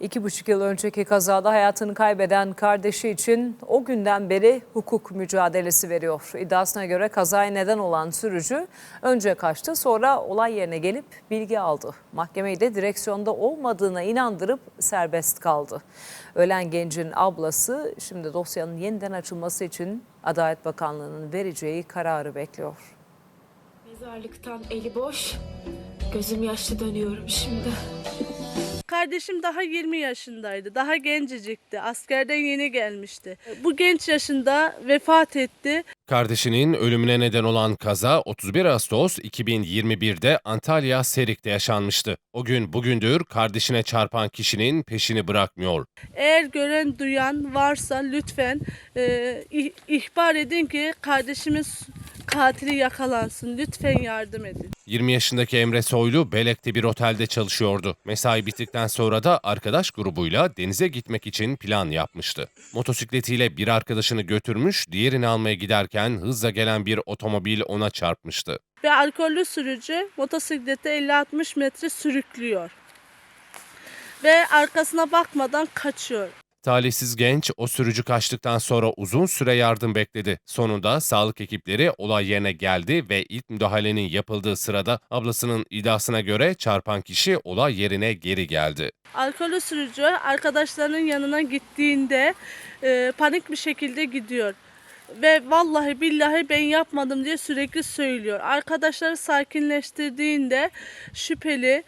İki buçuk yıl önceki kazada hayatını kaybeden kardeşi için o günden beri hukuk mücadelesi veriyor. İddiasına göre kazaya neden olan sürücü önce kaçtı sonra olay yerine gelip bilgi aldı. Mahkemeyi de direksiyonda olmadığına inandırıp serbest kaldı. Ölen gencin ablası şimdi dosyanın yeniden açılması için Adalet Bakanlığı'nın vereceği kararı bekliyor. Mezarlıktan eli boş, gözüm yaşlı dönüyorum şimdi. Kardeşim daha 20 yaşındaydı. Daha gencecikti. Askerden yeni gelmişti. Bu genç yaşında vefat etti. Kardeşinin ölümüne neden olan kaza 31 Ağustos 2021'de Antalya Serik'te yaşanmıştı. O gün bugündür kardeşine çarpan kişinin peşini bırakmıyor. Eğer gören duyan varsa lütfen e, ih- ihbar edin ki kardeşimiz katili yakalansın. Lütfen yardım edin. 20 yaşındaki Emre Soylu Belek'te bir otelde çalışıyordu. Mesai bittikten sonra da arkadaş grubuyla denize gitmek için plan yapmıştı. Motosikletiyle bir arkadaşını götürmüş, diğerini almaya giderken hızla gelen bir otomobil ona çarpmıştı. Ve alkollü sürücü motosikleti 50-60 metre sürüklüyor. Ve arkasına bakmadan kaçıyor. Talihsiz genç o sürücü kaçtıktan sonra uzun süre yardım bekledi. Sonunda sağlık ekipleri olay yerine geldi ve ilk müdahalenin yapıldığı sırada ablasının iddiasına göre çarpan kişi olay yerine geri geldi. Alkollü sürücü arkadaşlarının yanına gittiğinde e, panik bir şekilde gidiyor. Ve vallahi billahi ben yapmadım diye sürekli söylüyor. Arkadaşları sakinleştirdiğinde şüpheli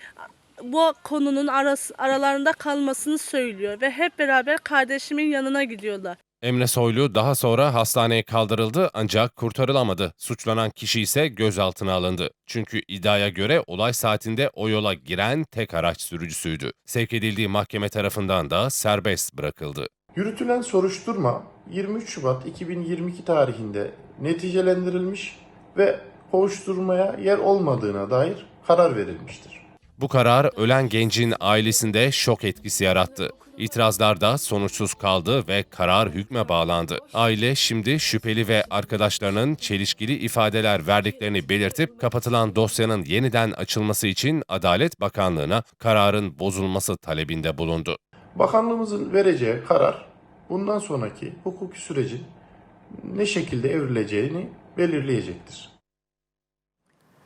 bu konunun arası, aralarında kalmasını söylüyor. Ve hep beraber kardeşimin yanına gidiyorlar. Emre Soylu daha sonra hastaneye kaldırıldı ancak kurtarılamadı. Suçlanan kişi ise gözaltına alındı. Çünkü iddiaya göre olay saatinde o yola giren tek araç sürücüsüydü. Sevk edildiği mahkeme tarafından da serbest bırakıldı. Yürütülen soruşturma 23 Şubat 2022 tarihinde neticelendirilmiş ve kovuşturmaya yer olmadığına dair karar verilmiştir. Bu karar ölen gencin ailesinde şok etkisi yarattı. İtirazlar da sonuçsuz kaldı ve karar hükme bağlandı. Aile şimdi şüpheli ve arkadaşlarının çelişkili ifadeler verdiklerini belirtip kapatılan dosyanın yeniden açılması için Adalet Bakanlığı'na kararın bozulması talebinde bulundu. Bakanlığımızın vereceği karar bundan sonraki hukuki sürecin ne şekilde evrileceğini belirleyecektir.